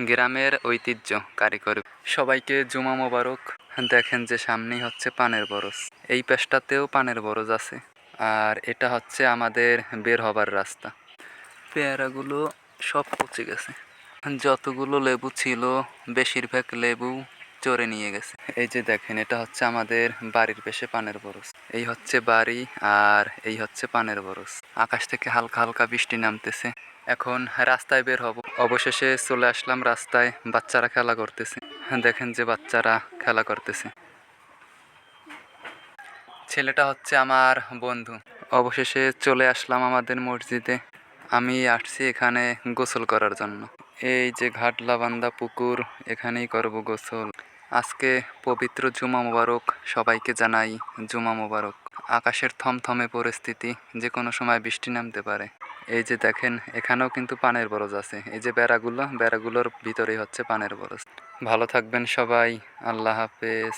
গ্রামের ঐতিহ্য, কারিগরি। সবাইকে জুমা মোবারক। দেখেন যে সামনেই হচ্ছে পানের বরজ। এই পেশটাতেও পানের বরজ আছে। আর এটা হচ্ছে আমাদের বের হবার রাস্তা। পেয়ারাগুলো সব পচে গেছে। যতগুলো লেবু ছিল, বেশিরভাগ লেবু চড়ে নিয়ে গেছে। এই যে দেখেন, এটা হচ্ছে আমাদের বাড়ির পেশে পানের বরজ। এই হচ্ছে বাড়ি আর এই হচ্ছে পানের বরজ। আকাশ থেকে হালকা হালকা বৃষ্টি নামতেছে। এখন রাস্তায় বের হব। অবশেষে চলে আসলাম রাস্তায়, বাচ্চারা খেলা করতেছে। দেখেন যে বাচ্চারা খেলা করতেছে। ছেলেটা হচ্ছে আমার বন্ধু। অবশেষে চলে আসলাম আমাদের মসজিদে। আমি আসছি এখানে গোসল করার জন্য। এই যে ঘাটলা বান্দা পুকুর, এখানেই করব গোসল। আজকে পবিত্র জুমা মোবারক সবাইকে জানাই জুমা মোবারক। আকাশের থমথমে পরিস্থিতি যে কোনো সময় বৃষ্টি নামতে পারে। এই যে দেখেন, এখানেও কিন্তু পানের বরজ আছে। এই যে বেড়াগুলো, বেড়াগুলোর ভিতরেই হচ্ছে পানের বরজ। ভালো থাকবেন সবাই। আল্লাহ হাফেজ।